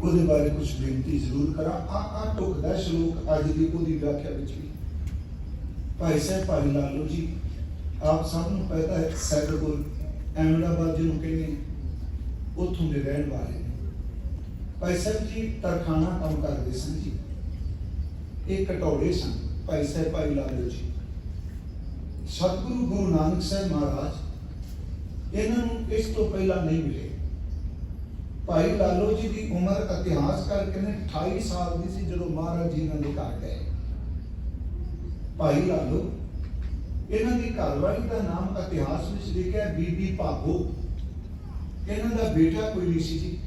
ਉਹਦੇ ਬਾਰੇ ਕੁਝ ਬੇਨਤੀ ਜ਼ਰੂਰ ਕਰਾਂ। ਆ ਆ ਟੁਕਦਾ ਸ਼ਲੋਕ ਅੱਜ ਦੀ ਉਹਦੀ ਵਿਆਖਿਆ ਵਿੱਚ ਵੀ। ਭਾਈ ਸਾਹਿਬ, ਭਾਈ ਲਾਲੋ ਜੀ, ਆਪ ਸਭ ਨੂੰ ਪਤਾ ਹੈ ਸੈਦਪੁਰ ਅਹਿਮਦਾਬਾਦ ਜਿਹਨੂੰ ਕਹਿੰਦੇ ਉੱਥੋਂ ਦੇ ਰਹਿਣ ਵਾਲੇ ਨੇ। ਭਾਈ ਸਾਹਿਬ ਜੀ, ਤਰਖਾਣਾ ਕੰਮ ਕਰਦੇ ਸਨ ਜੀ। ਇਹ ਕਟੌੜੇ ਸਨ, ਭਾਈ ਸਾਹਿਬ, ਭਾਈ ਲਾਲੋ ਜੀ। ਸਤਿਗੁਰੂ ਗੁਰੂ ਨਾਨਕ ਸਾਹਿਬ ਮਹਾਰਾਜ, ਇਹਨਾਂ ਨੂੰ ਇਸ ਤੋਂ ਪਹਿਲਾਂ ਨਹੀਂ ਮਿਲੇ। ਭਾਈ ਲਾਲੋ ਜੀ ਦੀ ਉਮਰ ਇਤਿਹਾਸ ਕਰਕੇ ਨੇ 28 ਸਾਲ ਦੀ ਸੀ ਜਦੋਂ ਮਹਾਰਾਜ ਜੀ ਇਹਨਾਂ ਘਰ ਗਏ। ਭਾਈ ਲਾਲੋ, ਇਹਨਾਂ ਦੀ ਘਰਵਾਲੀ ਦਾ ਨਾਮ ਇਤਿਹਾਸ ਵਿੱਚ ਲਿਖਿਆ ਬੀਬੀ ਭਾਗੋ। ਇਹਨਾਂ ਦਾ ਬੇਟਾ ਕੋਈ ਨਹੀਂ ਸੀ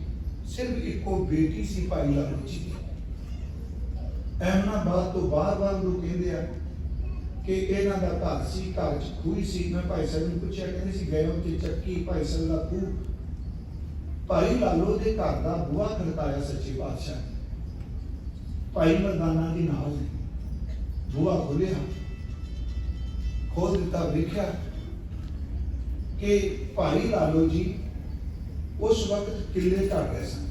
ਸਿਰਫ ਇੱਕੋ ਬੇਟੀ ਸੀ ਭਾਈ ਲਾਲੋ ਜੀ ਦੀ। ਅਹਿਮਦਾਬਾਦ ਤੋਂ ਬਾਰ-ਬਾਰ ਲੋਕ ਕਹਿੰਦੇ ਆ ਕਿ ਇਹਨਾਂ ਦਾ ਘਰ ਸੀ, ਘਰ ਚ ਖੂਹੀ ਸੀ। ਮੈਂ ਭਾਈ ਸਾਹਿਬ ਨੂੰ ਪੁੱਛਿਆ, ਕਹਿੰਦੇ ਸੀ, ਗਏ ਉੱਤੇ ਚੱਕੀ, ਭਾਈ ਸਾਹਿਬ ਦਾ ਖੂਹ ਭਾਈ ਲਾਲੋ ਦੇ ਘਰ ਦਾ ਬੂਹਾ ਖੜਕਾਇਆ ਸੱਚੇ ਪਾਤਸ਼ਾਹ ਨੇ। ਭਾਈ ਮਰਦਾਨਾ ਦੀ ਨਾਲ ਨੇ। ਬੂਹਾ ਖੋਲਿਆ। ਖੋਲ ਦਿੱਤਾ, ਵੇਖਿਆ ਕਿ ਭਾਈ ਲਾਲੋ ਜੀ ਉਸ ਵਕਤ ਕਿੱਲੇ ਢਾਹ ਗਏ ਸਨ।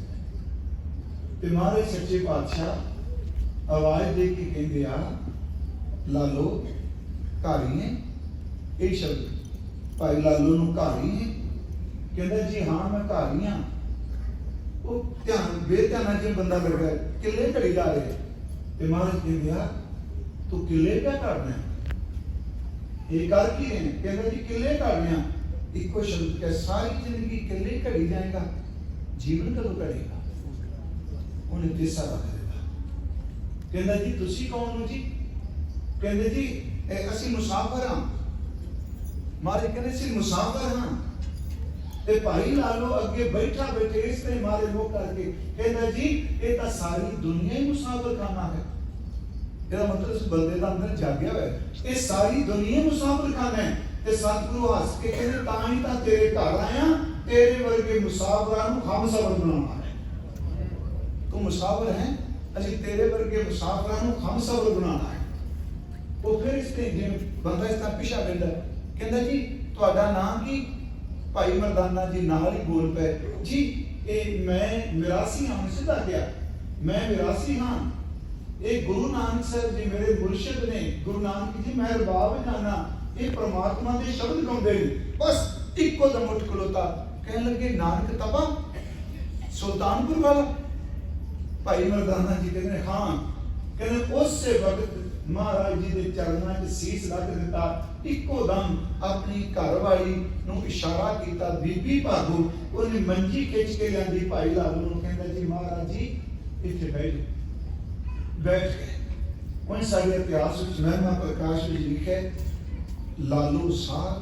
ਤੇ ਮਹਾਰਾਜ ਸੱਚੇ ਪਾਤਸ਼ਾਹ ਆਵਾਜ਼ ਦੇ ਕੇ ਕਹਿੰਦੇ ਆ, ਲਾਲੋ, ਘਰ ਹੀ ਨੇ ਇਹ ਸ਼ਬਦ ਭਾਈ ਲਾਲੋ ਨੂੰ ਘਰ ਹੀ ਨੇ ਕਹਿੰਦਾ, ਜੀ ਹਾਂ, ਮੈਂ ਘਰ ਹੀ ਹਾਂ। ਉਹ ਧਿਆਨ, ਬੇਧਿਆਨਾ ਜਿਹਾ ਬੰਦਾ ਲੱਗਾ ਕਿੱਲੇ ਘੜੀ ਜਾ ਰਹੇ ਤੇ ਮਹਾਰਾਜ ਕਹਿੰਦੇ ਆ, ਤੂੰ ਕਿੱਲੇ ਕਿਆ ਕਰਨਾ ਇਹ ਕਰ ਕੀ ਰਹੇ ਕਹਿੰਦਾ, ਜੀ ਕਿੱਲੇ ਕਰਨੇ ਇੱਕੋ ਸ਼ਬਦ ਕਿ ਸਾਰੀ ਜ਼ਿੰਦਗੀ ਕਿੱਲੇ ਘੜੀ ਜਾਏਗਾ, ਜੀਵਨ ਕਦੋਂ ਘੜੇਗਾ? ਉਹਨੇ ਤੀਸਰਾ ਰੱਖ ਦਿੱਤਾ। ਕਹਿੰਦਾ, ਜੀ ਤੁਸੀਂ ਕੌਣ ਹੋ ਜੀ? ਕਹਿੰਦੇ, ਜੀ ਅਸੀਂ ਮੁਸਾਫਰ ਹਾਂ। ਮਾਰੇ ਕਹਿੰਦੇ ਸੀ ਮੁਸਾਫਰ ਹਾਂ। ਤੇ ਭਾਈ ਲਾਲੋ ਅੱਗੇ ਬੈਠਾ ਬੈਠੇ ਇਸ ਤੇ ਮਾਰੇ ਲੋਕ ਕਰਕੇ ਕਹਿੰਦਾ ਜੀ ਇਹ ਤਾਂ ਸਾਰੀ ਦੁਨੀਆ ਹੀ ਮੁਸਾਫਰ ਖਾਨਾ ਹੈ। ਇਹਦਾ ਮਤਲਬ ਇਸ ਬੰਦੇ ਦਾ ਅੰਦਰ ਜਾਗਿਆ ਹੋਇਆ ਇਹ ਸਾਰੀ ਦੁਨੀਆ ਮੁਸਾਫਰ ਖਾਨਾ ਹੈ। ਤੇ ਸਤਿਗੁਰੂ ਹੱਸ ਕੇ ਕਹਿੰਦੇ, ਤਾਂ ਹੀ ਤਾਂ ਤੇਰੇ ਘਰ ਆਇਆ, ਤੇਰੇ ਵਰਗੇ ਮੁਸਾਫਰਾਂ ਨੂੰ ਹਮ ਬਣਾਉਣਾ ਹੈ। ਤੂੰ ਮੁਸਾਫਰ ਹੈ, ਅਸੀਂ ਤੇਰੇ ਵਰਗੇ ਮੁਸਾਫਰਾਂ ਨੂੰ ਹਮ ਬਣਾਉਣਾ ਹੈ। ਉਹ ਫਿਰ ਇਸ ਤੇ ਜਿਵੇਂ ਬੰਦਾ ਇਸ ਤਰ੍ਹਾਂ ਪਿਛਾ ਪੈਂਦਾ ਕਹਿੰਦਾ ਜੀ, ਤੁਹਾਡਾ ਨਾਮ ਕੀ? ਭਾਈ ਮਰਦਾਨਾ ਜੀ ਨਾਲ ਹੀ ਬੋਲ ਪਏ, ਜੀ, ਇਹ ਮੈਂ ਵਿਰਾਸੀ ਹਾਂ, ਸਿੱਧਾ ਕਿਹਾ, ਮੈਂ ਵਿਰਾਸੀ ਹਾਂ। ਇਹ ਗੁਰੂ ਨਾਨਕ ਸਾਹਿਬ ਜੀ ਮੇਰੇ ਮੁਰਸ਼ਿਦ ਨੇ, ਗੁਰੂ ਨਾਨਕ ਜੀ, ਮੈਂ ਰਬਾਬ ਜਾਨਾ ਇਹ ਪ੍ਰਮਾਤਮਾ ਦੇ ਸ਼ਬਦ ਗਾਉਂਦੇ ਨੇ। ਬਸ ਇੱਕੋ ਦਮ ਉੱਠ ਖਲੋਤਾ, ਕਹਿਣ ਲੱਗੇ, ਨਾਨਕ ਤਬਾ ਸੁਲਤਾਨਪੁਰ ਵਾਲਾ? ਭਾਈ ਮਰਦਾਨਾ ਜੀ ਕਹਿੰਦੇ ਹਾਂ। ਕਹਿੰਦੇ, ਉਸੇ ਵਕਤ ਮਹਾਰਾਜ ਜੀ ਦੇ ਚਰਨਾਂ 'ਚ ਸੀਸ ਰੱਖ ਦਿੱਤਾ ਇੱਕੋ ਦਮ ਆਪਣੀ ਘਰਵਾਲੀ ਨੂੰ ਇਸ਼ਾਰਾ ਕੀਤਾ, ਬੀਬੀ ਭਾਗੋ ਉਹਨੇ ਮੰਜੀ ਖਿੱਚ ਕੇ ਲਿਆਂਦੀ, ਭਾਈ ਲਾਲੂ ਨੂੰ ਕਹਿੰਦਾ, ਜੀ ਮਹਾਰਾਜ ਜੀ, ਇੱਥੇ ਬੈਠ ਬੈਠ ਗਏ। ਸਾਡੇ ਇਤਿਹਾਸ ਵਿੱਚ ਮਹਿਮਾ ਪ੍ਰਕਾਸ਼ ਵਿੱਚ ਲਿਖਿਆ, ਲਾਲੂ ਸਾਧ,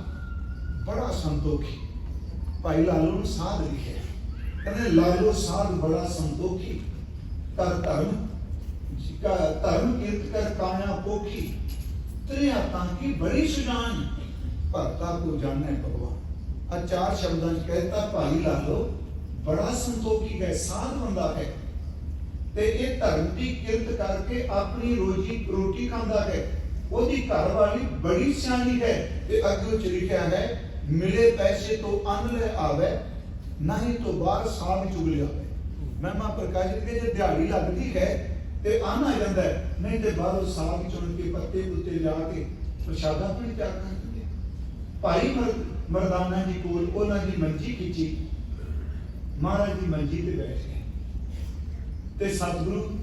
ਬੜਾ ਸੰਤੋਖੀ। ਭਾਈ ਲਾਲੂ ਨੂੰ ਸਾਧ ਲਿਖਿਆ। ਕਹਿੰਦੇ, ਲਾਲੂ ਸਾਧ, ਬੜਾ ਸੰਤੋਖੀ। ਕਰ ਧਰਮ ਧਰਮ ਕੀਰਤ ਕਰ ਕਾਇਆ ਪੋਖੀ। ਤੇਰੇ ਹੱਥਾਂ ਕੀ ਬੜੀ ਸੁਜਾਨ ਭਗਤਾ ਕੋ ਜਾਣੇ ਭਗਵਾਨ। ਆ ਚਾਰ ਸ਼ਬਦਾਂ ਚ ਕਹਿਤਾ, ਭਾਈ ਲਾਲੋ, ਬੜਾ ਸੰਤੋਖੀ ਹੈ, ਸਾਧ ਬੰਦਾ ਤੇ ਇਹ ਧਰਮ ਦੀ ਕਿਰਤ ਕਰਕੇ ਆਪਣੀ ਰੋਜੀ ਰੋਟੀ ਖਾਂਦਾ ਹੈ। ਉਹਦੀ ਘਰ ਵਾਲੀ ਬੜੀ ਸਿਆਣੀ ਹੈ ਤੇ ਅੱਗੇ ਚ ਲਿਖਿਆ ਹੈ, ਮਿਲੇ ਪੈਸੇ ਤੋਂ ਅੰਨ ਲੈ ਆਵੇ, ਨਹੀਂ ਤੋਂ ਬਾਹਰ ਸਾਗ ਚੁਗ ਲਿਆਵੇ। ਮਹਿਮਾ ਪ੍ਰਕਾਸ਼ ਜੀ ਦੇ ਜੇ ਦਿਹਾੜੀ ਲੱਗਦੀ ਹੈ ਤੇ ਅੰਨ ਆ ਜਾਂਦਾ ਹੈ। ਨਹੀਂ ਤੇ ਬਾਹਰੋਂ ਸਾਗ ਚੁਣ ਕੇ, ਪੱਤੇ ਉੱਤੇ ਲਿਆ ਕੇ, ਪ੍ਰਸ਼ਾਦਾ ਆਪਣੀ ਤਿਆਰ ਕਰ ਦਿੰਦੇ ਭਾਈ ਮਰ- ਮਰਦਾਨਾ ਜੀ ਕੋਲ ਉਹਨਾਂ ਦੀ ਮੰਜੀ ਖਿੱਚੀ। ਮਹਾਰਾਜ ਦੀ ਮੰਜੀ ਤੇ ਬੈਠ ਗਏ। ਤੇ ਸਤਿਗੁਰੂ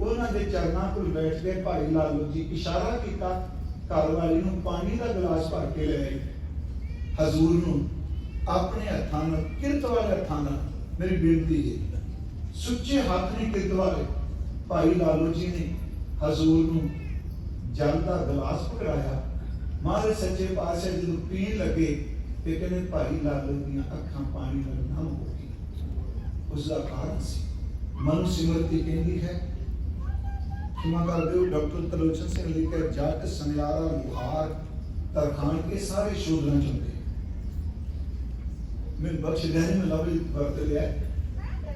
ਉਹਨਾਂ ਦੇ ਚਰਨਾਂ ਕੋਲ ਬੈਠ ਕੇ ਭਾਈ ਲਾਲੋ ਜੀ ਇਸ਼ਾਰਾ ਕੀਤਾ। ਘਰ ਵਾਲੀ ਨੂੰ ਪਾਣੀ ਦਾ ਗਲਾਸ ਭਰ ਕੇ ਲੈ ਆਏ। ਹਜ਼ੂਰ ਨੂੰ ਆਪਣੇ ਹੱਥਾਂ ਨਾਲ, ਕਿਰਤ ਵਾਲੇ ਹੱਥਾਂ ਨਾਲ ਮੇਰੀ ਬੇਨਤੀ ਹੈ। ਸੁੱਚੇ ਹੱਥ ਨੇ ਕਿਰਤ ਵਾਲੇ। ਭਾਈ ਲਾਲੂ ਜੀ ਨੇ ਹਜ਼ੂਰ ਨੂੰ ਜਲ ਦਾ ਗਲਾਸ ਪਕੜਾਇਆ ਮਹਾਰਾਜ ਸੱਚੇ ਪਾਤਸ਼ਾਹ ਜਦੋਂ ਪੀਣ ਲੱਗੇ ਤੇ ਕਹਿੰਦੇ ਭਾਈ ਲਾਲੂ ਦੀਆਂ ਅੱਖਾਂ ਪਾਣੀ ਨਾਲ ਨਮ ਹੋ ਗਈਆਂ। ਉਸ ਦਾ ਕਾਰਨ ਸੀ। ਮਨੁ ਸਿਮਰਤੀ ਕਹਿੰਦੀ ਹੈ ਖਿਮਾ ਕਰ ਦਿਓ, ਡਾਕਟਰ ਤਲੋਚਨ ਸਿੰਘ ਲਿਖਿਆ ਜੱਟ ਸੁਨਿਆਰਾ ਲੁਹਾਰ ਤਰਖਾਨ ਇਹ ਸਾਰੇ ਸ਼ੂਦਰਾਂ ਚ ਹੁੰਦੇ ਮੈਂ ਬਖਸ਼ ਦੇਣੇ ਮੈਂ ਲਵਲੀ ਵਰਤ ਲਿਆ,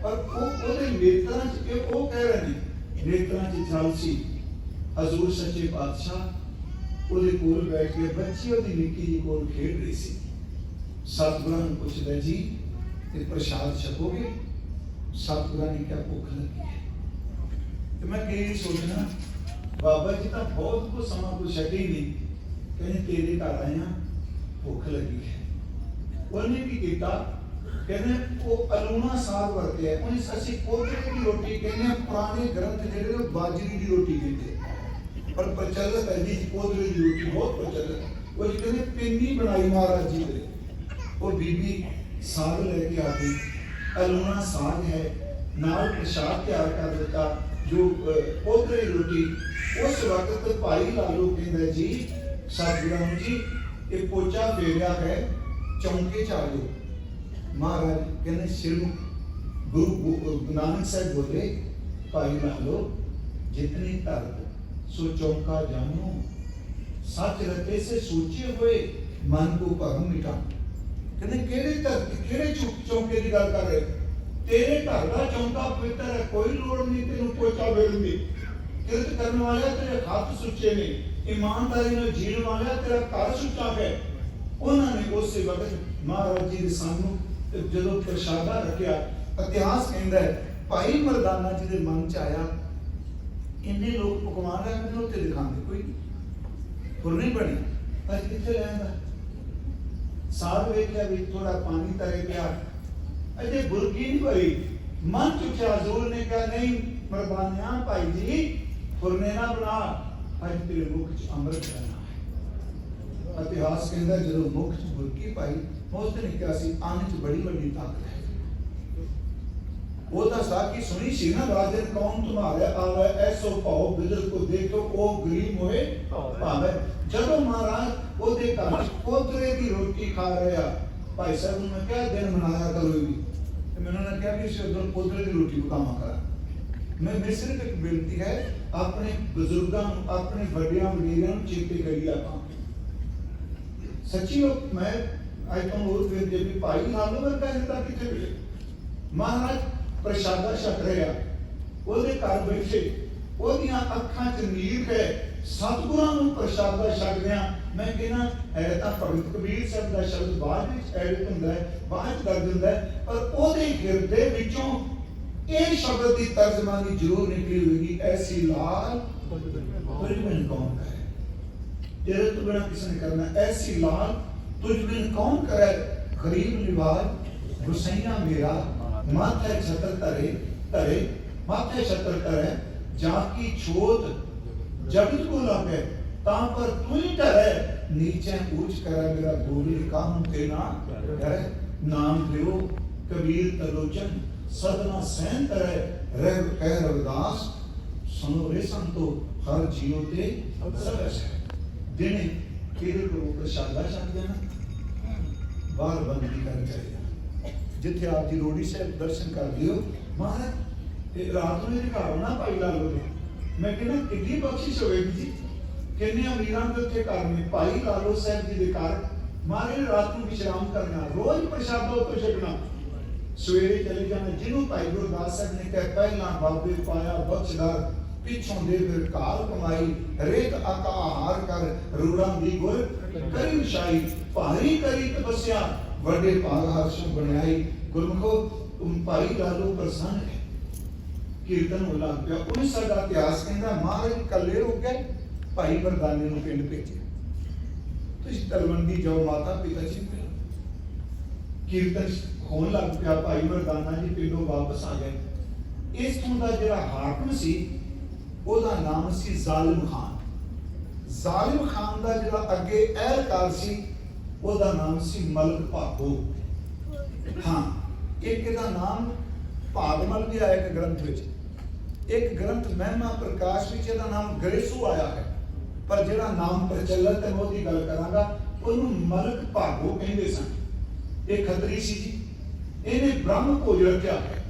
ਪਰ ਉਹ ਉਹਦੇ ਨੇਤਰਾਂ ਚ ਇਹ ਉਹ ਕਹਿ ਰਹੇ ਨੇ? ਨੇਤਰਾਂ ਚ ਜਲ ਹਜ਼ੂਰ ਸੱਚੇ ਪਾਤਸ਼ਾਹ ਉਹਦੇ ਕੋਲ ਬੈਠ ਕੇ ਬੱਚੀ ਉਹਦੀ ਨਿੱਕੀ ਜੀ ਕੋਲ ਖੇਡ ਰਹੀ ਸੀ। ਸਤਿਗੁਰਾਂ ਨੂੰ ਪੁੱਛਦਾ, ਜੀ, ਤੇ ਪ੍ਰਸ਼ਾਦ ਛਕੋਗੇ? ਸਤਿਗੁਰਾਂ ਨੇ ਕਿਹਾ, ਭੁੱਖ ਲੱਗੀ ਹੈ। ਤੇ ਮੈਂ ਕੀ ਸੋਚਣਾ ਬਾਬਾ ਜੀ ਤਾਂ ਬਹੁਤ ਕੋ ਸਮਾਂ ਕੋ ਛੱਡੀ ਨਹੀਂ। ਕਹਿੰਦੇ, ਤੇਰੇ ਘਰ ਆਇਆ, ਭੁੱਖ ਲੱਗੀ ਹੈ। ਉਹਨੇ ਕੀ ਕੀਤਾ। ਕਹਿੰਦੇ ਉਹ ਅਲੂਣਾ ਸਾਗ ਵਰਤਿਆ ਉਹਨੇ ਅਸੀਂ ਕੋਤਰੇ ਦੀ ਰੋਟੀ ਕਹਿੰਦੇ ਆ ਪੁਰਾਣੇ ਗ੍ਰੰਥ ਜਿਹੜੇ ਉਹ ਬਾਜਰੀ ਦੀ ਰੋਟੀ ਕਹਿੰਦੇ ਪਰ ਪ੍ਰਚਲਿਤ ਹੈ ਜੀ ਕੋਤਰੇ ਦੀ ਰੋਟੀ ਬਹੁਤ ਪ੍ਰਚਲਿਤ ਉਹ ਕਹਿੰਦੇ ਪਿੰਨੀ ਬਣਾਈ ਮਹਾਰਾਜ ਜੀ ਦੇ ਉਹ ਬੀਬੀ ਸਾਗ ਲੈ ਕੇ ਆ ਗਈ। ਅਲੂਣਾ ਸਾਗ ਹੈ ਨਾਲ ਪ੍ਰਸ਼ਾਦ ਤਿਆਰ ਕਰ ਦਿੱਤਾ ਜੋ ਅਹ, ਦੀ ਰੋਟੀ। ਉਸ ਵਕਤ ਭਾਈ ਲਾਲੂ ਕਹਿੰਦਾ ਜੀ ਸਤਿਗੁਰਾਂ ਜੀ ਇਹ ਪੋਚਾ ਫੇਰਿਆ ਹੈ ਚੌਂਕੇ ਚ ਆ ਜਾਓ ਮਹਾਰਾਜ ਕਹਿੰਦੇ ਸਿਰ ਗੁਰੂ ਨਾਨਕ ਸਾਹਿਬ ਬੋਲੇ, ਭਾਈ ਲਾਲੋ ਜਿਤਨੀ ਧਰਤ ਸੋ ਚੌਂਕਾ ਜਾਨੋ ਸੱਚ ਰਤੇ ਸੇ ਸੋਚੇ ਹੋਏ, ਮਨ ਕੋ ਭਰਮ ਮਿਟਾ। ਕਹਿੰਦੇ, ਕਿਹੜੇ ਧਰਤੀ ਕਿਹੜੇ ਚੌਂਕੇ ਦੀ ਗੱਲ ਕਰ ਰਹੇ ਤੇਰੇ ਘਰ ਦਾ ਚੌਂਕਾ ਪਵਿੱਤਰ ਹੈ, ਕੋਈ ਲੋੜ ਨਹੀਂ ਤੈਨੂੰ ਪੋਚਾ ਫੇਰਨ ਦੀ। ਕਿਰਤ ਕਰਨ ਵਾਲਿਆ ਤੇਰੇ ਹੱਥ ਸੁੱਚੇ ਨੇ, ਇਮਾਨਦਾਰੀ ਨਾਲ ਜੀਣ ਵਾਲਾ ਤੇਰਾ ਘਰ ਸੁੱਚਾ ਹੈ। ਉਹਨਾਂ ਨੇ ਉਸੇ ਵਕਤ ਮਹਾਰਾਜ ਜੀ ਦੇ ਸਾਹਮਣੇ ਤੇ ਜਦੋਂ ਪ੍ਰਸ਼ਾਦਾ ਰੱਖਿਆ, ਇਤਿਹਾਸ ਕਹਿੰਦਾ ਹੈ, ਭਾਈ ਮਰਦਾਨਾ ਜੀ ਦੇ ਮਨ ਚ ਆਇਆ, ਇੰਨੇ ਲੋਕ ਪਕਵਾਨ ਰੱਖਦੇ ਉੱਤੇ ਦਿਖਾਉਂਦੇ ਕੋਈ ਨਹੀਂ ਬਣੀ। ਅੱਜ ਕਿੱਥੇ ਲੈਂਦਾ ਸਾਧ ਵੇਖਿਆ ਵੀ ਥੋੜਾ ਪਾਣੀ ਤਰੇ ਗਿਆ ਅਜੇ ਬੁਰਕੀ ਨਹੀਂ ਭਰੀ। ਮਨ ਚ ਉੱਠਿਆ ਨੇ ਕਿਹਾ, ਨਹੀਂ, ਮਰਦਾਨਿਆ, ਭਾਈ ਜੀ ਫੁਰਨੇ ਨਾ ਬਣਾ। ਅੱਜ ਤੇਰੇ ਮੁਖ ਚ ਅੰਮ੍ਰਿਤ ਰਹਿਣਾ ਇਤਿਹਾਸ ਕਹਿੰਦਾ ਜਦੋਂ ਮੁਖ ਚ ਬੁਰਕੀ ਪਾਈ ਉਸ ਨੇ ਕਿਹਾ ਸੀ ਅੰਨ ਚ ਬੜੀ ਵੱਡੀ ਤਾਕਤ ਹੈ ਉਹ ਤਾਂ ਸਾਖੀ ਸੁਣੀ ਸੀ ਨਾ ਰਾਜਨ ਕੌਣ ਤੁਮਾਰੇ ਆਵੇ ਐਸੋ ਭਾਉ ਬਿਦਰ ਕੋ ਦੇਖੋ ਉਹ ਗਰੀਬ ਹੋਏ ਭਾਵੇਂ ਜਦੋਂ ਮਹਾਰਾਜ ਉਹਦੇ ਘਰ ਚ ਕੋਤਰੇ ਦੀ ਰੋਟੀ ਖਾ ਰਿਹਾ ਭਾਈ ਸਾਹਿਬ ਨੂੰ ਮੈਂ ਕਿਹਾ ਦਿਨ ਮਨਾਇਆ ਕਰੋ ਵੀ ਤੇ ਮੈਨੂੰ ਉਹਨਾਂ ਨੇ ਕਿਹਾ ਕਿ ਇਸੇ ਉਧਰ ਕੋਤਰੇ ਦੀ ਰੋਟੀ ਪਕਾਵਾਂ ਕਰਾਂ ਮੈਂ ਮੈਂ ਸਿਰਫ ਇੱਕ ਬੇਨਤੀ ਹੈ ਆਪਣੇ ਬਜ਼ੁਰਗਾਂ ਨੂੰ ਆਪਣੇ ਵੱਡਿਆਂ ਵਡੇਰਿਆਂ ਨੂੰ ਚੇਤੇ ਕਰੀ ਆਪਾਂ ਐਤੋਂ ਉਸ ਦਿਨ ਜੇ ਵੀ ਭਾਈ ਨਾਨਕ ਵਰਗਾ ਹਿਰਦਾ ਕਿੱਥੇ ਮਿਲੇ? ਮਹਾਰਾਜ ਪ੍ਰਸ਼ਾਦਾ ਛਕ ਰਿਹਾ ਉਹਦੇ ਘਰ ਬੈਠੇ, ਉਹਦੀਆਂ ਅੱਖਾਂ 'ਚ ਨੀਰ ਹੈ। ਸਤਿਗੁਰਾਂ ਨੂੰ ਪ੍ਰਸ਼ਾਦਾ ਛਕਦਿਆਂ ਮੈਂ ਕਹਿੰਦਾ ਐ ਤਾਂ ਭਗਤ ਕਬੀਰ ਸਾਹਿਬ ਦਾ ਸ਼ਬਦ ਬਾਅਦ ਵਿੱਚ ਐਡ ਹੁੰਦਾ ਬਾਅਦ ਦਰਜ ਹੁੰਦਾ ਪਰ ਉਹਦੇ ਹਿਰਦੇ ਵਿੱਚੋਂ ਇਹ ਸ਼ਬਦ ਦੀ ਤਰਜਮਾਨੀ ਜ਼ਰੂਰ ਨਿਕਲੀ ਹੋਏਗੀ, ਐਸੀ ਲਾਲ ਬੜੀ ਮਨ ਕੌਣ ਹੈ? ਤੇਰੇ ਤੋਂ ਬਿਨਾ ਕਿਸੇ ਨੇ ਕਰਨਾ, ਐਸੀ ਲਾਲ तुझ बिन कौन करे? गरीब निवाज गुसैया मेरा, माथे छतर तरे तरे, माथे छतर तरे जाकी छोट जगत को लागे ता पर तू ही डरे नीचे ऊंच करे मेरा गोली काम ते ना डरे नाम लियो कबीर तलोचन, सदना सहन करे। रह, कह रविदास, सुनो रे संतो, हर जीव ते सबस है ਦਿਨੇ ਕਿਹਦੇ ਕੋਲ ਪ੍ਰਸ਼ਾਦਾ ਛਕ ਦੇਣਾ ਬਾਹਰ ਬੰਦਗੀ ਕਰ ਚਾਹੀਦਾ ਜਿੱਥੇ ਆਪ ਦੀ ਰੋੜੀ ਸਾਹਿਬ ਦਰਸ਼ਨ ਕਰ ਲਿਓ ਮਹਾਰਾਜ ਇਹ ਰਾਤ ਨੂੰ ਇਹ ਘਾਵਣਾ ਪਾਈ ਲਾ ਲੋ ਮੈਂ ਕਹਿੰਦਾ ਕਿੰਨੀ ਬਖਸ਼ਿਸ਼ ਹੋਵੇਗੀ ਜੀ ਕਿੰਨੇ ਅਮੀਰਾਂ ਦੇ ਉੱਥੇ ਘਰ ਨੇ ਭਾਈ ਲਾਲੋ ਸਾਹਿਬ ਜੀ ਦੇ ਘਰ ਮਹਾਰਾਜ ਰਾਤ ਨੂੰ ਵਿਸ਼ਰਾਮ ਕਰਨਾ ਰੋਜ਼ ਪ੍ਰਸ਼ਾਦਾ ਉੱਤੇ ਛਕਣਾ ਸਵੇਰੇ ਚਲੇ ਜਾਣਾ ਜਿਹਨੂੰ ਭਾਈ ਗੁਰਦਾਸ ਸਾਹਿਬ ਨੇ ਕਿਹਾ ਪਹਿਲਾਂ ਬਾਬੇ ਪਾਇਆ ਬਖਸ਼ਦਾਰ ਪਿੱਛੋਂ ਦੇ ਕਾਲ ਕਮਾਈ ਰੇਤ ਆਕਾ ਆਹਾਰ ਕਰ, ਰੂੜਾਂ ਦੀ ਗੁਰ ਕਰੀ ਵਿਛਾਈ, ਭਾਰੀ ਕਰੀ ਤਪੱਸਿਆ, ਵੱਡੇ ਭਾਗ ਹਰਸ਼ ਬਣਾਈ। ਗੁਰਮਖੋ ਤੁਮ ਭਾਈ ਲਾਲੋ ਪ੍ਰਸੰਨ ਹੈ। ਕੀਰਤਨ ਹੋ ਪਿਆ। ਉਹਨੇ ਸਾਡਾ ਇਤਿਹਾਸ ਕਹਿੰਦਾ, ਮਹਾਰਾਜ ਕੱਲੇ ਹੋ ਗਏ, ਭਾਈ ਵਰਦਾਨੇ ਨੂੰ ਪਿੰਡ ਭੇਜਿਆ। ਤੁਸੀਂ ਤਲਵੰਡੀ ਜਾਓ, ਮਾਤਾ ਪਿਤਾ ਜੀ ਮਿਲੋ ਕੀਰਤਨ ਹੋਣ ਲੱਗ ਪਿਆ, ਭਾਈ ਵਰਦਾਨਾ ਜੀ ਪਿੰਡੋਂ ਵਾਪਸ ਆ ਗਏ। ਇਸ ਤੋਂ ਦਾ ਜਿਹੜਾ ਹਾਕਮ ਸੀ ਉਹਦਾ ਨਾਮ ਸੀ ਜ਼ਾਲਿਮ ਖਾਨ। ਜ਼ਾਲਿਮ ਖਾਨ ਦਾ ਜਿਹੜਾ ਅੱਗੇ ਅਹਿਲਕਾਰ ਸੀ, ਉਹਦਾ ਨਾਮ ਸੀ ਮਲਕ ਭਾਗੋ। ਹਾਂ, ਇੱਕ ਇਹਦਾ ਨਾਮ ਭਾਗਮਲ ਵੀ ਆਇਆ ਇੱਕ ਗ੍ਰੰਥ ਵਿੱਚ। ਇੱਕ ਗ੍ਰੰਥ ਮਹਿਮਾ ਪ੍ਰਕਾਸ਼ ਵਿੱਚ ਇਹਦਾ ਨਾਮ ਗਰੇਸੂ ਆਇਆ ਹੈ। ਪਰ ਜਿਹੜਾ ਨਾਮ ਪ੍ਰਚਲਿਤ ਹੈ ਉਹਦੀ ਗੱਲ ਕਰਾਂਗਾ, ਉਹਨੂੰ ਮਲਕ ਭਾਗੋ ਕਹਿੰਦੇ ਸਨ। ਇਹ ਖੱਤਰੀ ਸੀ ਜੀ। ਇਹਨੇ ਬ੍ਰਹਮ ਭੋਜ ਰੱਖਿਆ। ਹੈ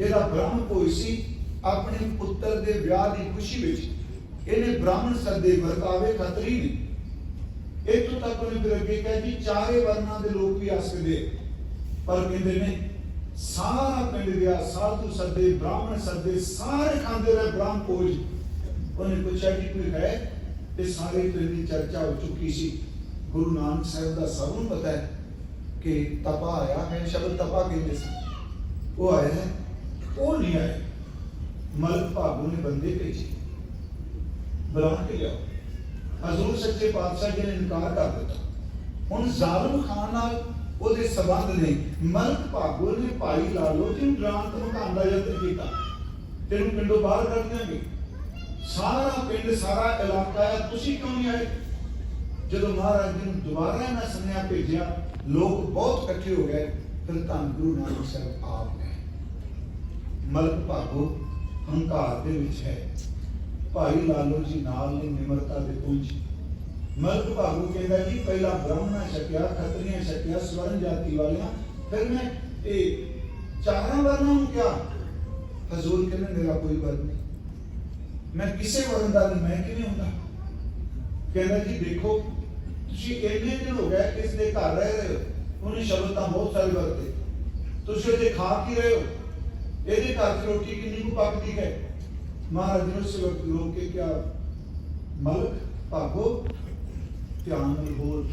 ਇਹਦਾ ਬ੍ਰਹਮ ਭੋਜ ਸੀ ਆਪਣੇ ਪੁੱਤਰ ਦੇ ਵਿਆਹ ਦੀ ਖੁਸ਼ੀ ਵਿੱਚ ਇਹਨੇ ਬ੍ਰਾਹਮਣ ਸੱਦੇ ਵਰਤਾਵੇ ਖੱਤਰੀ ਨੇ ਇੱਥੋਂ ਤੱਕ ਉਹਨੇ ਫਿਰ ਅੱਗੇ ਕਿਹਾ ਜੀ, ਚਾਰੇ ਵਰਨਾਂ ਦੇ ਲੋਕ ਵੀ ਆ ਸਕਦੇ। ਪਰ ਕਹਿੰਦੇ ਨੇ, ਸਾਰਾ ਪਿੰਡ ਗਿਆ, ਸਾਧੂ ਸੱਦੇ, ਬ੍ਰਾਹਮਣ ਸੱਦੇ, ਸਾਰੇ ਖਾਂਦੇ ਰਹੇ ਬ੍ਰਾਹਮ ਭੋਜ ਉਹਨੇ ਪੁੱਛਿਆ ਕਿ ਕੋਈ ਹੈ? ਤੇ ਸਾਰੇ ਪਿੰਡ ਦੀ ਚਰਚਾ ਹੋ ਚੁੱਕੀ ਸੀ। ਗੁਰੂ ਨਾਨਕ ਸਾਹਿਬ ਦਾ ਸਭ ਨੂੰ ਪਤਾ ਹੈ ਕਿ ਤਪਾ ਆਇਆ ਹੈ, ਸ਼ਬਦ ਤਪਾ ਕਹਿੰਦੇ ਸੀ ਉਹ ਆਇਆ ਹੈ, ਉਹ ਨਹੀਂ ਆਏ ਮਲਕ ਭਾਗੂ ਨੇ ਬੰਦੇ ਭੇਜੇ। ਬੁਲਾ ਕੇ ਲਿਆਓ। ਹਜ਼ੂਰ ਸੱਚੇ ਪਾਤਸ਼ਾਹ ਜੀ ਨੇ ਇਨਕਾਰ ਕਰ ਦਿੱਤਾ। ਹੁਣ ਜ਼ਾਲਮ ਖਾਨ ਨਾਲ ਉਹਦੇ ਸਬੰਧ ਨੇ ਮਲਕ ਭਾਗੋ ਨੇ ਭਾਈ ਲਾਲੋ ਜੀ ਨੂੰ ਡਰਾਨ ਧਮਕਾਉਣ ਦਾ ਯਤਨ ਕੀਤਾ। ਤੈਨੂੰ ਪਿੰਡੋਂ ਬਾਹਰ ਕੱਢ ਦਿਆਂਗੇ। ਸਾਰਾ ਪਿੰਡ, ਸਾਰਾ ਇਲਾਕਾ ਹੈ, ਤੁਸੀਂ ਕਿਉਂ ਨਹੀਂ ਆਏ? ਜਦੋਂ ਮਹਾਰਾਜ ਜੀ ਨੂੰ ਦੁਬਾਰਾ ਇਹਨਾਂ ਸੁਨੇਹਾ ਭੇਜਿਆ, ਲੋਕ ਬਹੁਤ ਇਕੱਠੇ ਹੋ ਗਏ। ਫਿਰ ਧੰਨ ਗੁਰੂ ਨਾਨਕ ਸਾਹਿਬ ਆਪ ਗਏ। ਮਲਕ ਭਾਗੋ ਹੰਕਾਰ ਦੇ ਵਿੱਚ ਹੈ। ਭਾਈ ਲਾਲੋ ਜੀ ਨਾਲ ਨੇ ਨਿਮਰਤਾ ਦੇ ਪਹੁੰਚੀ ਮਲਕ ਭਾਗੂ ਕਹਿੰਦਾ ਜੀ, ਪਹਿਲਾਂ ਬ੍ਰਾਹਮਣਾ ਛਕਿਆ, ਖੱਤਰੀਆਂ ਛਕਿਆ, ਸਵਰਨ ਜਾਤੀ ਵਾਲਿਆਂ, ਫਿਰ ਮੈਂ ਇਹ ਚਾਰਾਂ ਵਰਨਾਂ ਨੂੰ ਕਿਹਾ, ਹਜ਼ੂਰ ਕਹਿੰਦੇ, ਮੇਰਾ ਕੋਈ ਵਰਨ ਨਹੀਂ। ਮੈਂ ਕਿਸੇ ਵਰਨ ਦਾ ਨਹੀਂ, ਮੈਂ ਕਿਵੇਂ ਹੁੰਦਾ? ਕਹਿੰਦਾ ਜੀ, ਦੇਖੋ, ਤੁਸੀਂ ਇੰਨੇ ਦਿਨ ਹੋ ਗਏ ਇਸ ਦੇ ਘਰ ਰਹਿ ਰਹੇ ਹੋ। ਉਹਨੇ ਸ਼ਬਦ ਤਾਂ ਬਹੁਤ ਸਾਰੇ ਵਰਤੇ। ਤੁਸੀਂ ਉਹਦੇ ਖਾ ਕੀ ਰਹੇ ਹੋ। ਇਹਦੇ ਘਰ 'ਚ ਰੋਟੀ ਕਿੰਨੀ ਕੁ ਪੱਕਦੀ ਹੈ? ਮਹਾਰਾਜ ਨੇ ਉਸ ਵਕਤ ਲੋਕ ਕੇ ਕਿਹਾ, ਮਲਕ, ਭਾਗੋ, ਧਿਆਨ ਹੋਰ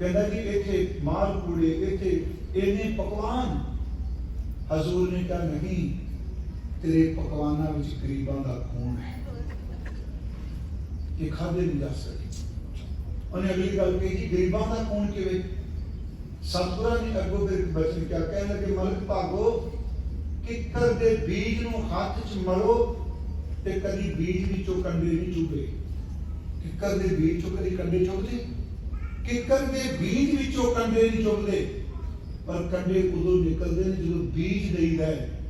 ਕਹਿੰਦਾ ਜੀ, ਇੱਥੇ ਮਾਲ ਕੂੜੇ, ਇੱਥੇ ਇਹਨੇ ਪਕਵਾਨ। ਹਜ਼ੂਰ ਨੇ ਕਿਹਾ, ਨਹੀਂ, ਤੇਰੇ ਪਕਵਾਨਾਂ ਵਿੱਚ ਗਰੀਬਾਂ ਦਾ ਖੂਨ ਹੈ। ਇਹ ਖਾਦੇ ਨਹੀਂ ਜਾ ਸਕਦੇ। ਉਹਨੇ ਅਗਲੀ ਗੱਲ ਕਹੀ, ਜੀ, ਗਰੀਬਾਂ ਦਾ ਖੂਨ ਕਿਵੇਂ? ਸਤਿਗੁਰਾਂ ਨੇ ਅੱਗੋਂ ਫਿਰ ਇੱਕ ਬਚਨ ਕਿਹਾ, ਕਹਿਣ ਲੱਗੇ, ਮਲਕ, ਭਾਗੋ ਕਿੱਕਰ ਦੇ ਬੀਜ ਨੂੰ ਹੱਥ 'ਚ ਮਲੋ ਤੇ ਕਦੀ ਬੀਜ ਵਿੱਚੋਂ ਕੰਡੇ ਨਹੀਂ ਚੁਗੇ ਕਿੱਕਰ ਦੇ ਬੀਜ ਚੋਂ ਕਦੀ ਕੰਡੇ ਚੁਗਦੇ ਕਿੱਕਰ ਦੇ ਬੀਜ ਵਿੱਚੋਂ ਕੰਡੇ ਨਹੀਂ ਚੁਗਦੇ ਪਰ ਕੰਡੇ ਉਦੋਂ ਨਿਕਲਦੇ ਨੇ ਜਦੋਂ ਬੀਜ ਦੇਈਦਾ ਹੈ।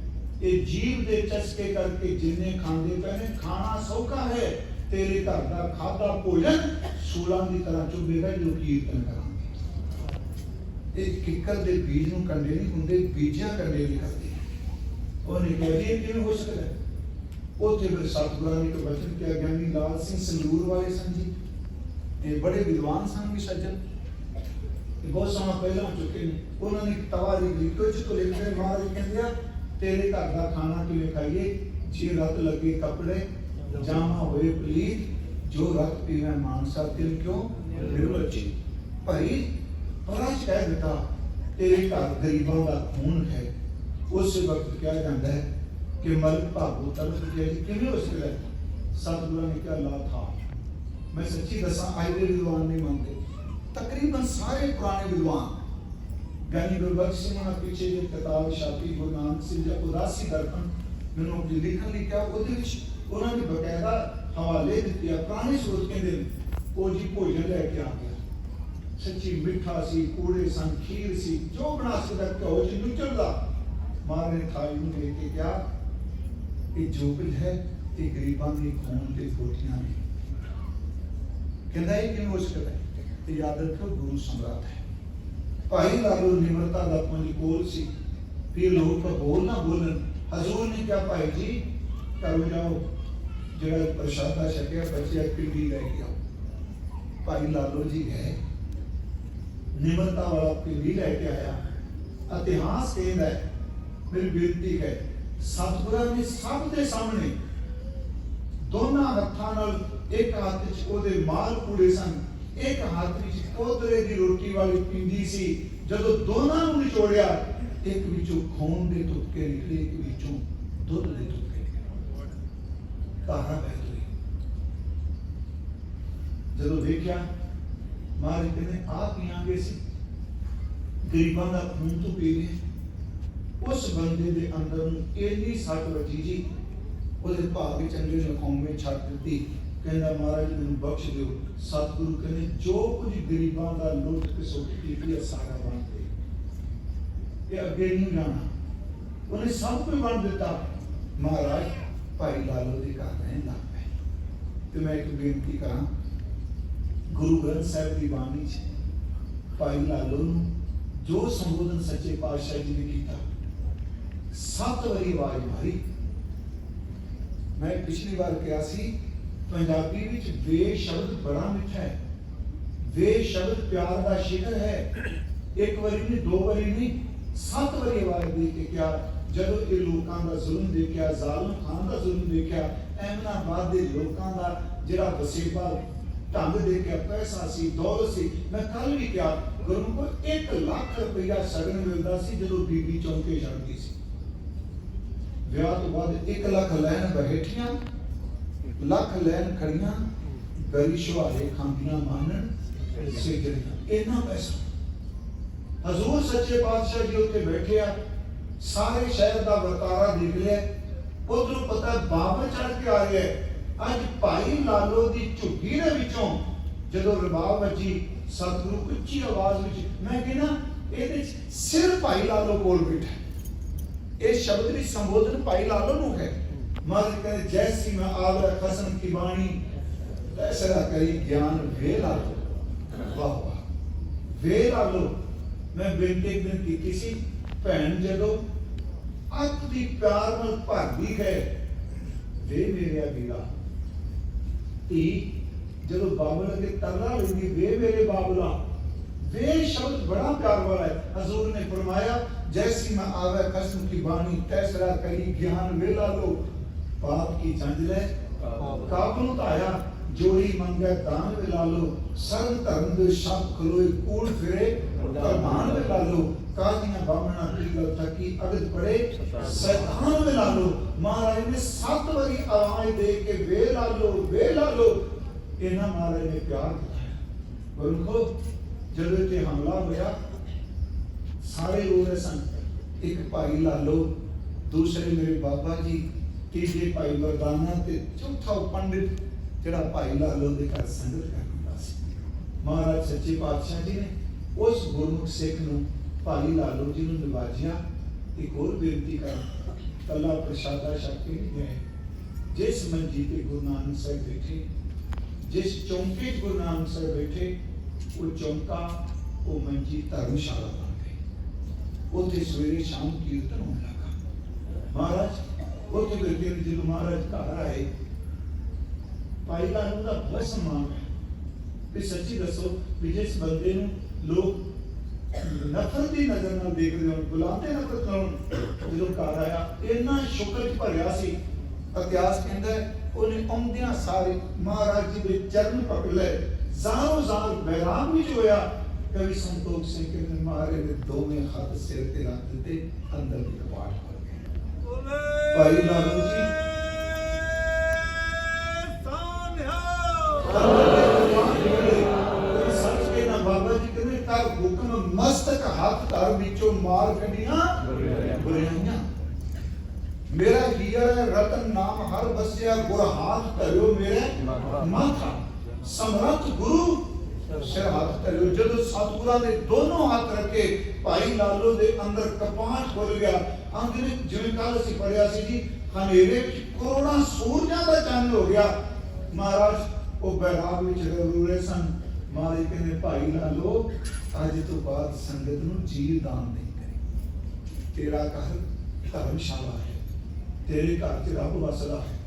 ਇਹ ਜੀਵ ਦੇ ਚਸਕੇ ਕਰਕੇ ਜਿੰਨੇ ਖਾਂਦੇ ਪਏ ਨੇ, ਖਾਣਾ ਸੌਖਾ ਹੈ। ਤੇਰੇ ਘਰ ਦਾ ਖਾਦਾ ਭੋਜਨ ਸੂਲਾਂ ਦੀ ਤਰ੍ਹਾਂ ਚੁਭੇਗਾ ਜੋ ਕੀਰਤਨ ਕਰਾਂਗੇ। ਇਹ ਕਿੱਕਰ ਦੇ ਬੀਜ ਨੂੰ ਕੰਡੇ ਨਹੀਂ ਹੁੰਦੇ, ਬੀਜਾਂ ਕੰਡੇ ਨਹੀਂ ਕਰਦੇ ਉਹਨੇ ਕਿਹਾ ਜੀ ਇਹ ਕਿਵੇਂ ਹੋ ਸਕਦਾ ਹੈ ਉੱਥੇ ਫਿਰ ਸਤਿਗੁਰਾਂ ਨੇ ਇੱਕ ਬਚਨ ਕਿਹਾ ਗਿਆਨੀ ਲਾਲ ਸਿੰਘ ਸੰਗਰੂਰ ਵਾਲੇ ਸਨ ਜੀ ਇਹ ਬੜੇ ਵਿਦਵਾਨ ਸਨ ਵੀ ਸੱਜਣ ਇਹ ਬਹੁਤ ਸਮਾਂ ਪਹਿਲਾਂ ਹੋ ਚੁੱਕੇ ਨੇ ਉਹਨਾਂ ਨੇ ਇੱਕ ਤਵਾ ਲਿਖ ਲਈ ਕੁਝ ਤੋਂ ਲਿਖਦੇ ਮਹਾਰਾਜ ਕਹਿੰਦੇ ਆ ਤੇਰੇ ਘਰ ਦਾ ਖਾਣਾ ਕਿਵੇਂ ਖਾਈਏ ਜੇ ਰਤ ਲੱਗੇ ਕੱਪੜੇ ਜਾਮਾ ਹੋਏ ਪਲੀਤ ਜੋ ਰਤ ਪੀਵੇ ਮਾਨਸਾ ਤਿਲ ਕਿਉਂ ਨਿਰਮਲ ਜੀ ਭਾਈ ਪਰਾਸ਼ ਉਸ ਵਕਤ ਕਿਹਾ ਜਾਂਦਾ ਹੈ ਕਿ ਮਲਕ ਭਾਗੋ ਤਰਸ ਗਿਆ ਕਿਵੇਂ ਹੋ ਸਕਦਾ ਸਤਿਗੁਰਾਂ ਨੇ ਕਿਹਾ, ਲਾ ਥਾ। ਮੈਂ ਸੱਚੀ ਦੱਸਾਂ ਅੱਜ ਦੇ ਵਿਦਵਾਨ ਨਹੀਂ ਮੰਨਦੇ। ਤਕਰੀਬਨ ਸਾਰੇ ਪੁਰਾਣੇ ਵਿਦਵਾਨ ਗਿਆਨੀ ਗੁਰਬਖਸ਼ ਸਿੰਘ ਉਹਨਾਂ ਪਿੱਛੇ ਜੇ ਕਿਤਾਬ ਛਾਪੀ ਗੁਰੂ ਸਿੰਘ ਜੀ ਉਦਾਸੀ ਦਰਪਣ ਮੈਨੂੰ ਆਪਣੀ ਲਿਖਣ ਲਈ ਕਿਹਾ, ਉਹਦੇ ਵਿੱਚ ਉਹਨਾਂ ਨੇ ਬਕਾਇਦਾ ਹਵਾਲੇ ਦਿੱਤੇ ਆ। ਪੁਰਾਣੇ ਸਰੋਤ ਕਹਿੰਦੇ ਨੇ, ਉਹ ਜੀ ਭੋਜਨ ਲੈ ਕੇ ਆ ਗਿਆ। ਸੱਚੀ ਮਿੱਠਾ ਸੀ, ਕੂੜੇ ਸਨ, ਖੀਰ ਸੀ, ਜੋ ਬਣਾ ਸਕਦਾ ਘਿਓ ਜੀ ਨੁਚਲਦਾ ਮਾਂ ਨੇ ਥਾਲੀ ਨੂੰ ਦੇ ਕੇ ਕਿਹਾ ਇਹ ਜੋ ਕੁਝ ਹੈ ਇਹ ਗਰੀਬਾਂ ਦੀ ਖੂਨ ਤੇ ਕੋਟੀਆਂ ਨੇ। ਕਹਿੰਦਾ ਇਹ ਕਿਵੇਂ ਹੋ? ਸਕਦਾ ਤੇ ਯਾਦ ਰੱਖੋ ਗੁਰੂ ਸਮਰਾਟ ਹੈ। ਭਾਈ ਲਾਲੋ ਨਿਮਰਤਾ ਦਾ ਪੁੰਜ ਕੋਲ ਸੀ। ਫਿਰ ਲੋਕ ਬੋਲ ਨਾ ਬੋਲਣ, ਹਜ਼ੂਰ ਨੇ ਕਿਹਾ ਭਾਈ ਜੀ ਕਰੋ ਜਾਓ। ਜਿਹੜਾ ਪ੍ਰਸ਼ਾਦਾ ਛਕਿਆ, ਬੱਚਿਆ ਪਿੰਡੀ ਲੈ ਕੇ ਆਓ। ਭਾਈ ਲਾਲੋ ਜੀ ਗਏ। ਨਿਮਰਤਾ ਵਾਲਾ ਪਿੰਡੀ ਲੈ ਕੇ ਆਇਆ। ਇਤਿਹਾਸ ਇਹ ਹੈ। ਮੇਰੀ ਬੇਨਤੀ ਹੈ, ਸਤਿਗੁਰਾਂ ਨੇ ਸਭ ਦੇ ਸਾਹਮਣੇ ਦੋਨਾਂ ਹੱਥਾਂ ਨਾਲ ਇੱਕ ਹੱਥ 'ਚ ਉਹਦੇ ਮਾਲ ਕੂੜੇ ਸਨ, ਇੱਕ ਹੱਥ ਵਿੱਚ ਕੋਦਰੇ ਦੀ ਰੋਟੀ ਵਾਲੀ ਪਿੰਡੀ ਸੀ। ਜਦੋਂ ਦੋਨਾਂ ਨੂੰ ਨਿਚੋੜਿਆ, ਇੱਕ ਵਿੱਚੋਂ ਖੂਨ ਦੇ ਤੁਪਕੇ ਨਿਕਲੇ, ਇੱਕ ਵਿੱਚੋਂ ਦੁੱਧ ਦੇ ਤੁਪਕੇ ਨਿਕਲੇ। ਤਾਰਾ ਬਹਿ ਗਈ ਜਦੋਂ ਵੇਖਿਆ ਮਾਰੇ ਕਹਿੰਦੇ ਆ ਪੀਾਂਗੇ ਸੀ। ਗਰੀਬਾਂ ਦਾ ਖੂਨ ਤੋਂ ਪੀ ਲਏ ਉਸ ਬੰਦੇ ਦੇ ਅੰਦਰ ਨੂੰ ਇੰਨੀ ਸੱਟ ਵੱਜੀ ਜੀ। ਉਹਦੇ ਭਾਗ ਵਿੱਚ ਅੰਦਰ ਨੇ ਛੱਡ ਦਿੱਤੀ। ਕਹਿੰਦਾ, ਮਹਾਰਾਜ, ਮੈਨੂੰ ਬਖਸ਼ ਦਿਓ। ਸਤਿਗੁਰੂ ਕਹਿੰਦੇ, ਜੋ ਕੁਝ ਗਰੀਬਾਂ ਦਾ ਲੁੱਟ ਕੇ ਸੁੱਟ ਕੀਤੀ ਹੈ ਸਾਰਾ ਬਣ ਦੇ। ਇਹ ਅੱਗੇ ਨਹੀਂ ਜਾਣਾ। ਉਹਨੇ ਸਭ ਕੁਝ ਵੰਡ ਦਿੱਤਾ। ਮਹਾਰਾਜ, ਭਾਈ ਲਾਲੋ ਦੇ ਘਰ ਰਹਿਣ ਲੱਗ ਪਏ। ਤੇ ਮੈਂ ਇੱਕ ਬੇਨਤੀ ਕਰਾਂ, ਗੁਰੂ ਗ੍ਰੰਥ ਸਾਹਿਬ ਦੀ ਬਾਣੀ 'ਚ ਭਾਈ ਲਾਲੋ ਨੂੰ ਜੋ ਸੰਬੋਧਨ ਸੱਚੇ ਪਾਤਸ਼ਾਹ ਜੀ ਨੇ ਕੀਤਾ ਸੱਤ ਵਾਰੀ ਆਵਾਜ਼ ਮਾਰੀ। ਮੈਂ ਪਿਛਲੀ ਵਾਰ ਕਿਹਾ ਸੀ, ਪੰਜਾਬੀ ਵਿੱਚ ਵੇ ਸ਼ਬਦ ਬੜਾ ਮਿੱਠਾ ਹੈ। ਵੇ ਸ਼ਬਦ ਪਿਆਰ ਦਾ ਸ਼ਿਖਰ ਹੈ। ਇੱਕ ਵਾਰੀ ਨਹੀਂ, ਦੋ ਵਾਰੀ ਨਹੀਂ, ਸੱਤ ਵਾਰੀ ਆਵਾਜ਼ ਦੇ ਕੇ ਕਿਹਾ। ਜਦੋਂ ਇਹ ਲੋਕਾਂ ਦਾ ਜ਼ੁਲਮ ਦੇਖਿਆ, ਜ਼ਾਲਮ ਖਾਨ ਦਾ ਜ਼ੁਲਮ ਦੇਖਿਆ ਅਹਿਮਦਾਬਾਦ ਦੇ ਲੋਕਾਂ ਦਾ ਜਿਹੜਾ ਵਸੇਬਾ ਢੰਗ ਦੇ ਕੇ ਪੈਸਾ ਸੀ, ਦੌਲਤ ਸੀ, ਮੈਂ ਕੱਲ ਵੀ ਕਿਹਾ, ਗੁਰੂ ਕੋਲ 1 ਲੱਖ ਰੁਪਇਆ ਸਗਨ ਮਿਲਦਾ ਸੀ ਜਦੋਂ ਬੀਬੀ ਚੌਂਕੇ ਛੱਡਦੀ ਸੀ। ਵਿਆਹ ਤੋਂ ਬਾਅਦ 1 ਲੱਖ ਲੈਣ ਬੈਠੀਆਂ, ਲੱਖ ਲੈਣ ਖੜੀਆਂ ਗਰੀ ਸ਼ਵਾਰੇ ਖਾਂਦੀਆਂ, ਮਾਨਣ ਸਿਜਰੀਆਂ ਇਹਨਾਂ ਪੈਸਾ। ਹਜ਼ੂਰ ਸੱਚੇ ਪਾਤਸ਼ਾਹ ਜੀ ਉੱਤੇ ਬੈਠੇ ਆ, ਸਾਰੇ ਸ਼ਹਿਰ ਦਾ ਵਰਤਾਰਾ ਦੇਖ ਲਿਆ। ਉਧਰੋਂ ਪਤਾ ਬਾਬਰ ਚੜ ਕੇ ਆ ਗਿਆ ਅੱਜ ਭਾਈ ਲਾਲੋ ਦੀ ਝੁੱਗੀ ਦੇ ਵਿੱਚੋਂ ਜਦੋਂ ਰਬਾਬ ਵੱਜੀ, ਸਤਿਗੁਰੂ ਉੱਚੀ ਆਵਾਜ਼ ਵਿੱਚ, ਮੈਂ ਕਹਿੰਦਾ, ਇਹਦੇ 'ਚ ਸਿਰ ਭਾਈ ਲਾਲੋ ਕੋਲ ਬੈਠਾ ਇਹ ਸ਼ਬਦ ਵੀ ਸੰਬੋਧਨ ਭਾਈ ਲਾਲੋ ਨੂੰ ਹੈ ਮਾਰ ਕਹਿੰਦੇ ਜੈਸੀ ਮੈਂ ਆਵਰਾ ਖਸਮ ਕੀ ਬਾਣੀ ਐਸਾ ਕਰੀ ਗਿਆਨ ਵੇ ਲਾਲੋ ਵਾਹ ਵਾਹ ਵੇ ਲਾਲੋ ਮੈਂ ਬੇਨਤੀ ਇੱਕ ਦਿਨ ਕੀਤੀ ਸੀ ਭੈਣ ਜਦੋਂ ਅੱਤ ਦੀ ਪਿਆਰ ਨਾਲ ਭਰਦੀ ਹੈ ਵੇ ਮੇਰਿਆ ਵੀਰਾ ਧੀ ਜਦੋਂ ਬਾਬਲ ਅੱਗੇ ਤਰਲਾ ਲੈਂਦੀ ਵੇ ਮੇਰੇ ਬਾਬਲਾ ਵੇ ਸ਼ਬਦ ਬੜਾ ਪਿਆਰ ਵਾਲਾ ਹੈ ਹਜ਼ੂਰ ਨੇ ਫਰਮਾਇਆ ਜੈਸੀ ਮੈਂ ਆਵੇ ਕਸਮ ਕੀ ਬਾਣੀ ਤੈਸਰਾ ਕਰੀ ਗਿਆਨ ਵੇਲਾ ਲੋ ਪਾਪ ਕੀ ਜੰਜ ਲੈ ਕਾਬ ਨੂੰ ਧਾਇਆ ਜੋੜੀ ਮੰਗੇ ਦਾਨ ਵੇਲਾ ਲੋ ਸਰਬ ਧਰਮ ਦੇ ਸ਼ਬਦ ਖਲੋਏ ਕੂੜ ਫਿਰੇ ਪ੍ਰਮਾਨ ਵੇਲਾ ਲੋ ਕਾਜੀਆਂ ਬਾਮਣਾ ਥਕੀ ਅਗਦ ਪੜੇ ਸੈਤਾਨ ਵੇਲਾ ਲੋ ਮਹਾਰਾਜ ਨੇ ਸੱਤ ਵਾਰੀ ਆਵਾਜ਼ ਦੇ ਕੇ ਵੇਲਾ ਲੋ ਵੇਲਾ ਲੋ ਇਹਨਾਂ ਮਹਾਰਾਜ ਨੇ ਪਿਆਰ ਦਿਖਾਇਆ ਗੁਰਮਖੋ ਜਦੋਂ ਤੇ ਹਮਲਾ ਹੋਇਆ ਸਾਰੇ ਰੋ ਰਹੇ ਸਨ। ਇੱਕ ਭਾਈ ਲਾਲੋ, ਦੂਸਰੇ ਮੇਰੇ ਬਾਬਾ ਜੀ, ਤੀਜੇ ਭਾਈ ਬਰਦਾਨਾ ਤੇ ਚੌਥਾ ਪੰਡਿਤ, ਜਿਹੜਾ ਭਾਈ ਲਾਲੋ ਦੇ ਘਰ ਸੰਗਤ ਕਰਦਾ ਸੀ। ਮਹਾਰਾਜ ਸੱਚੇ ਪਾਤਸ਼ਾਹ ਜੀ ਨੇ ਉਸ ਗੁਰਮੁਖ ਸਿੱਖ ਨੂੰ ਭਾਈ ਲਾਲੋ ਜੀ ਨੂੰ ਨਿਵਾਜਿਆ। ਇੱਕ ਹੋਰ ਬੇਨਤੀ ਕਰ ਕੱਲਾ ਪ੍ਰਸ਼ਾਦਾ ਸ਼ਕਤੀ ਨਹੀਂ ਗਏ। ਜਿਸ ਮੰਜੀ ਤੇ ਗੁਰੂ ਨਾਨਕ ਸਾਹਿਬ ਬੈਠੇ, ਜਿਸ ਚੌਂਕੇ ਗੁਰੂ ਨਾਨਕ ਸਾਹਿਬ ਬੈਠੇ, ਉਹ ਚੌਂਕਾ, ਉਹ ਮੰਜੀ ਧਰਮਸ਼ਾਲਾ ਉੱਥੇ ਸਵੇਰੇ ਸ਼ਾਮ ਕੀਰਤਨ ਹੋਣ ਲੱਗਾ। ਮਹਾਰਾਜ ਉੱਥੇ ਬੈਠੇ ਨੇ ਜਦੋਂ ਮਹਾਰਾਜ ਘਰ ਆਏ, ਭਾਈ ਲਾਲੂ ਦਾ ਬਹੁਤ ਸਨਮਾਨ ਹੈ। ਵੀ ਸੱਚੀ ਦੱਸੋ ਵੀ ਜਿਸ ਬੰਦੇ ਨੂੰ ਲੋਕ ਨਫ਼ਰਤ ਦੀ ਨਜ਼ਰ ਨਾਲ ਦੇਖਦੇ ਹੋਣ ਬੁਲਾਉਂਦੇ ਨਫ਼ਰਤ ਨਾਲ ਜਦੋਂ ਘਰ ਆਇਆ, ਇੰਨਾ ਸ਼ੁਕਰ ਚ ਭਰਿਆ ਸੀ। ਇਤਿਹਾਸ ਕਹਿੰਦਾ ਉਹਨੇ ਆਉਂਦਿਆਂ ਸਾਰੇ ਮਹਾਰਾਜ ਜੀ ਦੇ ਚਰਨ ਪਕੜ ਲਏ। ਜ਼ਾਰੋ ਜ਼ਾਰ ਬੈਰਾਮ ਵਿੱਚ ਹੋਇਆ ਕਵੀ ਸੰਤੋਖ ਸਿੰਘ ਕਹਿੰਦੇ ਮਹਾਰਾਜ ਦੇ ਦੋਵੇਂ ਹੱਥ ਸਿਰ ਤੇ ਰੱਖ ਦਿੱਤੇ ਅੰਦਰ ਦੀ ਕਵਾੜ ਖੁੱਲ ਗਏ ਭਾਈ ਲਾਲੂ ਜੀ ਬਾਬਾ ਜੀ ਕਹਿੰਦੇ ਕਰ ਹੁਕਮ ਮਸਤਕ ਹੱਥ ਧਰ ਵਿੱਚੋਂ ਮਾਰ ਕੱਢੀਆਂ ਬੁਰਾਈਆਂ ਮੇਰਾ ਹੀਰ ਰਤਨ ਨਾਮ ਹਰ ਬਸਿਆ ਗੁਰ ਹਾਥ ਧਰਿਓ ਮੇਰੇ ਮਾਥਾ ਸਮਰੱਥ ਗੁਰੂ ਸਿਰ ਹੱਥ ਧਰਿਓ। ਜਦੋਂ ਸਤਿਗੁਰਾਂ ਦੇ ਦੋਨੋਂ ਹੱਥ ਰੱਖੇ, ਭਾਈ ਲਾਲੋ ਦੇ ਅੰਦਰ ਕਪਾਟ ਖੁੱਲ ਗਿਆ। ਅੰਗ ਜਿਵੇਂ ਕੱਲ ਅਸੀਂ ਪੜਿਆ ਸੀ ਜੀ, ਹਨੇਰੇ ਵਿੱਚ ਕਰੋੜਾਂ ਸੂਰਜਾਂ ਦਾ ਚੰਨ ਹੋ ਗਿਆ। ਮਹਾਰਾਜ, ਉਹ ਬੈਰਾਗ ਵਿੱਚ ਰੂਲੇ ਸਨ। ਮਹਾਰਾਜ ਕਹਿੰਦੇ, ਭਾਈ ਲਾਲੋ, ਅੱਜ ਤੋਂ ਬਾਅਦ ਸੰਗਤ ਨੂੰ ਜੀਵ ਦਾਨ ਨਹੀਂ ਕਰੀ। ਤੇਰਾ ਘਰ ਧਰਮਸ਼ਾਲਾ ਹੈ। ਤੇਰੇ ਘਰ 'ਚ ਰੱਬ ਵਸਦਾ ਹੈ।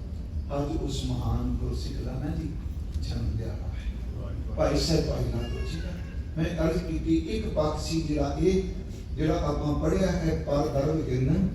ਅੱਜ ਉਸ ਮਹਾਨ ਗੁਰੂ ਸਿੱਖ ਦਾ ਨਾ ਜੀ ਜਨਮ ਦਿਹਾੜਾ ਭਾਈ ਸਾਹਿਬ, ਭਾਈ ਲਾਲੋ ਜੀ ਮੈਂ ਅਰਜ਼ ਕੀਤੀ, ਇੱਕ ਪੱਖ ਸੀ ਜਿਹੜਾ ਇਹ, ਜਿਹੜਾ ਆਪਾਂ ਪੜਿਆ ਹੈ ਪਰ ਦਰਵ ਗਿਰਨ